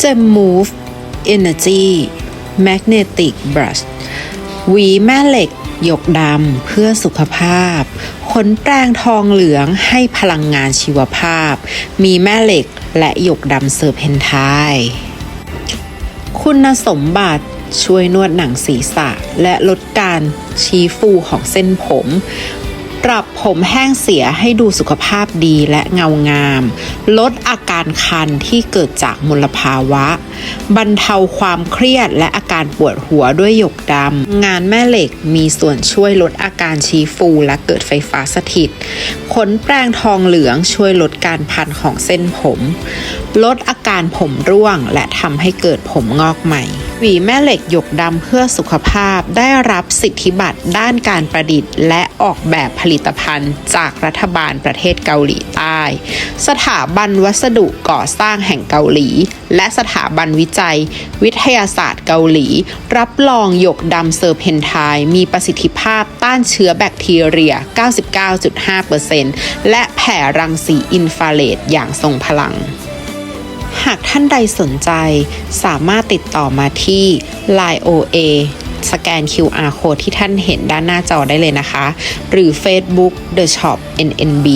Gem Move Energy Magnetic Brush หวีแม่เหล็กหยกดำเพื่อสุขภาพ ขนแปรงทองเหลืองให้พลังงานชีวภาพ มีแม่เหล็กและหยกดำเซอร์เพนทน์คุณสมบัติช่วยนวดหนังศีรษะ และลดการชี้ฟูของเส้นผม ปรับผมแห้งเสียให้ดูสุขภาพดีและเงางาม ลดอาการคันที่เกิดจากมลภาวะ บรรเทาความเครียดและอาการปวดหัวด้วยหยกดำ งานแม่เหล็กมีส่วนช่วยลดอาการชี้ฟูและเกิดไฟฟ้าสถิต ขนแปรงทองเหลืองช่วยลดการพันของเส้นผม ลดอาการผมร่วงและทำให้เกิดผมงอกใหม่ หวีแม่เหล็กหยกดำเพื่อสุขภาพได้รับสิทธิบัตรด้านการประดิษฐ์ และออกแบบผลิตภัณฑ์ จากรัฐบาลประเทศเกาหลีใต้ สถาบันวัสดุก่อสร้างแห่งเกาหลี และสถาบันวิจัย วิทยาศาสตร์เกาหลี รับรองหยกดำเซอร์เพนไทน์มีประสิทธิภาพต้านเชื้อแบคทีเรีย 99.5%และแผ่รังสีอินฟราเรดอย่างทรงพลัง หากท่านใดสนใจ สามารถติดต่อมาที่ Line OA สแกน QR code ที่ท่านเห็นด้านหน้าจอได้เลยนะคะ หรือ Facebook The Shop NNB